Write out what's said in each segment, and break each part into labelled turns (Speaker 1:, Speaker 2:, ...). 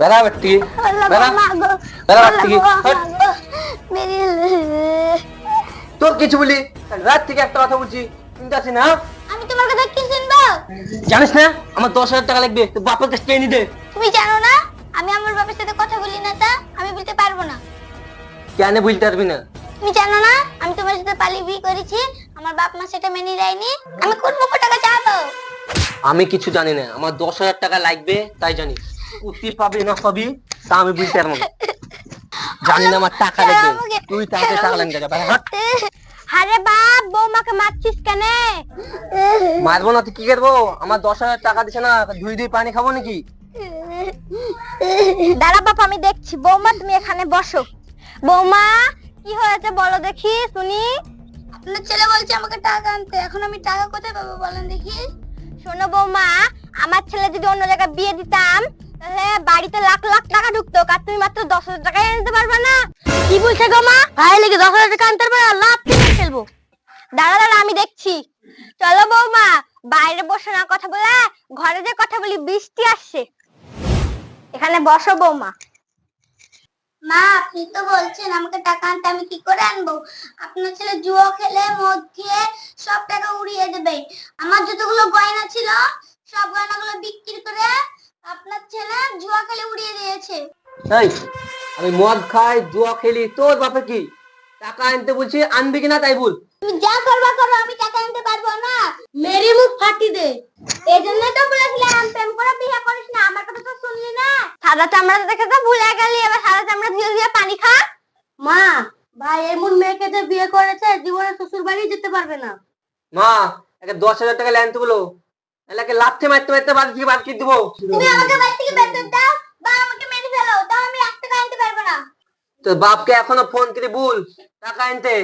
Speaker 1: বেড়া বেটি বেড়া বেড়া বেটি তোর কিছু বলি? রাত থেকে একটা কথা বলছি। শুনতে না?
Speaker 2: আমি তোমার কথা কি শুনব?
Speaker 1: জানিস না? আমার দশ হাজার টাকা লাগবে। তো বাপের কাছে নিতে
Speaker 2: তুমি জানো না? আমি আমার বাবার সাথে কথা বলি না তা? আমি বলতে পারব না।
Speaker 1: কেন বুঝতে পারবি না?
Speaker 2: তুমি জানো না? আমি তোমার সাথে পালিয়ে বিয়ে করেছি। আমার বাপ মা সেটা মেনে নেয়নি। আমি কোন টাকা চাবো?
Speaker 1: আমি কিছু জানি না। আমার দশ হাজার টাকা লাগবে তাই জানি পাবি না পাবি তা আমি বুঝতে পারব জানি না আমার টাকা লাগবে। তুই তাকে টাকা লাগবে হাট।
Speaker 2: আরে বাপ বৌমাকে মারছিস কেন?
Speaker 1: মারবো না তুই কি করব? আমার দশ হাজার টাকা দিছে না ধুই ধুই পানি খাব নাকি?
Speaker 2: দাঁড়া বাপ আমি দেখছি। বৌমা তুমি এখানে বসো। বৌমা কি হয়েছে বলো দেখি শুনি। আপনার ছেলে বলছে আমাকে টাকা আনতে। এখন আমি টাকা কোথায় পাবো বলেন দেখি। শোনো বৌমা আমার ছেলে যদি অন্য জায়গায় বিয়ে দিতাম তাহলে বাড়িতে লাখ লাখ টাকা ঢুকতো তুমি মাত্র দশ হাজার আনতে পারবে না। কি বলছে গো মা? ভাই, লেগে দশ হাজার টাকা আনতে পারবে লাভ দাঁড়া দাঁড়া, আমি দেখছি। চলো বৌমা, বাইরে বসে না কথা বলে, ঘরে যে কথা বলি, বৃষ্টি আসছে। এখানে বসো বৌমা। মা, আপনি তো বলছেন আমাকে টাকা আনতে, আমি কি করে আনব? আপনার ছেলে জুয়া খেলে, মদ খেয়ে সব টাকা উড়িয়ে দেবে। আমার যতগুলো গয়না ছিল, সব গয়নাগুলো বিক্রি করে আপনার ছেলে জুয়া খেলে উড়িয়ে দিয়েছে।
Speaker 1: এই আমি মদ খাই জুয়া খেলি তোর বাপে কি? টাকা আনতে বলছি আনবি কিনা তাই বল।
Speaker 2: তুমি যা করবা করো আমি টাকা আনতে পারব না। মেরি মুখ ফাটি দে। এই জন্য তো বলেছিলাম প্রেম করে বিয়ে করিস না। আমার কথা তো শুনলি না? সাদা চামড়া দেখে তো ভুলে গেলি এবার সাদা চামড়া ধুয়ে ধুয়ে পানি খা। মা ভাই এমন মেয়েকে যে বিয়ে করেছে জীবনে শ্বশুর বাড়ি যেতে পারবে না।
Speaker 1: মা একে দশ হাজার টাকা ল্যান্ড বলো। এলাকে লাথে মারতে মারতে বাড়ি থেকে করে দেবো?
Speaker 2: তুমি আমাকে বাড়ি থেকে বের করে দাও বা আমাকে মেরে ফেলো তাও আমি এক টাকা আনতে পারব না।
Speaker 1: তোর বাপকে এখনও ফোন করে বল টাকা আনতে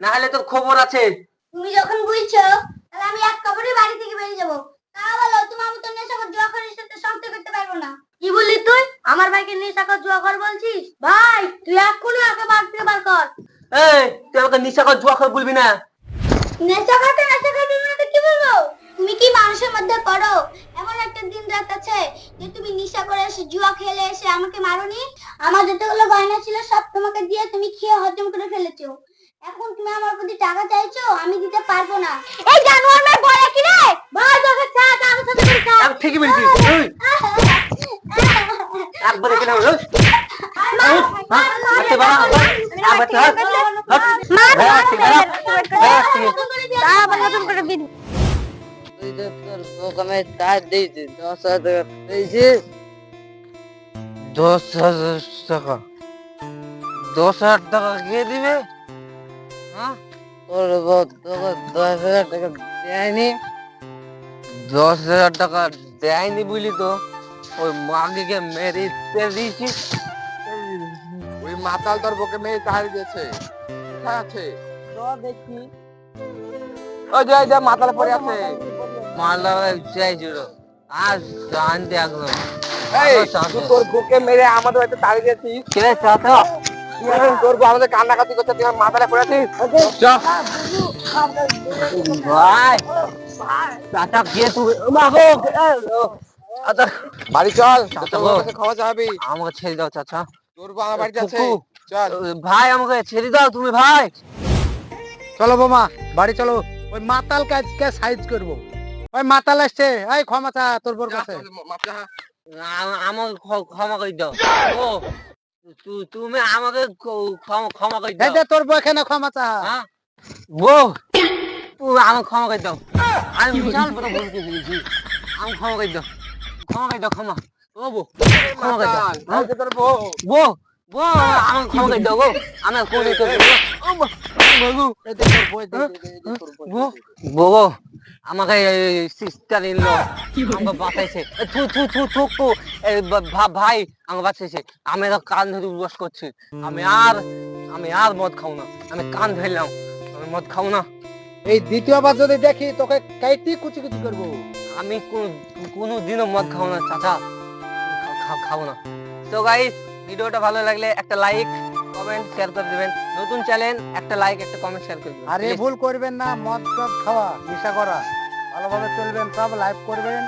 Speaker 1: না হলে তোর খবর আছে।
Speaker 2: তুমি যখন বুঝছ তাহলে আমি এক কবরে বাড়ি থেকে বেরিয়ে যাব। তা বলো তোমার মতো নেশা করে জুয়া করার সাথে সংসার করতে পারব না। কি বললি তুই? আমার ভাইকে নেশা কর জুয়া কর বলছিস? ভাই তুই এক্ষুনি আগে বাড়ি থেকে বার কর।
Speaker 1: এই তুই আমাকে নিশা কর জুয়া করে বলবি না।
Speaker 2: নেশা করতে নেশা তো তুমি কি মানুষের মধ্যে পড়ো এমন একটা দিন রাত আছে যে তুমি নিশা করে এসে জুয়া খেলে এসে আমাকে মারোনি আমার যতগুলো গয়না ছিল সব তোমাকে দিয়ে তুমি খেয়ে হজম করে ফেলেছো এখন তুমি আমার প্রতি টাকা চাইছো আমি দিতে পারব না এই জানোয়ার মেয়ে বলে কি রে ভাই তোকে চা আমার সাথে করে খা
Speaker 1: আমি ঠিকই বলছি এই, একবার এখানে আয়, এই। হ্যাঁ, হাঁটতে পারা, হাঁট, হাঁট, হাঁট, হাঁট, হাঁট। বেড়া, ঠিক, বেড়া, বেড়া, ঠিক।
Speaker 3: তুই তো তোর চার দিয়েছি দশ হাজার টাকা পেয়েছি দশ হাজার টাকা দশ হাজার টাকা কে দিবে হ্যাঁ? তোর তোকে দশ হাজার টাকা দেয়নি। দশ হাজার টাকা দেয়নি বুঝলি তো? ওই মাগিকে মেরে তেল দিয়েছি
Speaker 4: ওই মাতাল তোর বকে মেয়ে তাহারি দিয়েছে কোথায় আছে।
Speaker 3: দেখি
Speaker 4: ওই যে মাতাল পড়ে আছে।
Speaker 3: চাইছিল আর শান্তি। একদম
Speaker 4: তোর বুকে মেরে আমাদের বাড়িতে তাড়ি দিয়েছিস?
Speaker 3: কে চাচা
Speaker 4: তোর বউ আমাদের করছে তুই
Speaker 3: ভাই তুই মাগো আচ্ছা।
Speaker 4: বাড়ি চল ক্ষমা চাবি
Speaker 3: আমাকে ছেড়ে দাও চাচা।
Speaker 4: তোর বউ আমার বাড়িতে আছে। চল।
Speaker 3: ভাই আমাকে ছেড়ে দাও তুমি ভাই।
Speaker 5: চলো বোমা বাড়ি চলো। ওই মাতাল কাজকে সাইজ করব। ওই মাতাল আসছে। এই ক্ষমা চা তোর বোর কাছে।
Speaker 4: মাপটা
Speaker 3: আ- আমাকে ক্ষ- ক্ষমা করে দাও। ও তুমি আমাকে ক্ষমা করে দাও।
Speaker 5: তোর বউ এখানে ক্ষমা চা।
Speaker 3: ও তুমি আমাকে ক্ষমা করে দাও। আমি বিশাল বড় ভুল করে ফেলেছি আমি ক্ষমা করে দাও। ক্ষমা করে দাও ক্ষমা। ও বো ক্ষমা করে দাও।
Speaker 4: তোর বউ।
Speaker 3: বো বো আমাকে ক্ষমা করে দাও গো। আমি আর কোনে
Speaker 5: বউ,
Speaker 3: আমাকে সিস্টার আমাকে বাঁচাইছে। থু থু থু থু। থু ভাই আমাকে বাঁচাইছে। আমি তো কান ধরে উপবাস করছি। আমি আর আমি আর মদ খাও না। আমি কান ধরলাম আমি মদ খাও না।
Speaker 5: এই দ্বিতীয়বার যদি দেখি তোকে কাইটি কুচি কুচি করব।
Speaker 3: আমি কোন- দিনও মদ খাও না চাচা। খা- খা- না। তো গাইস ভিডিওটা ভালো লাগলে একটা লাইক কমেন্ট শেয়ার করে দিবেন। নতুন চ্যানেল একটা লাইক একটা কমেন্ট শেয়ার করে দিবেন।
Speaker 5: আর এ ভুল করবেন না মদ টপ খাওয়া নেশা করা। ভালোভাবে চলবেন সব লাইভ করবেন।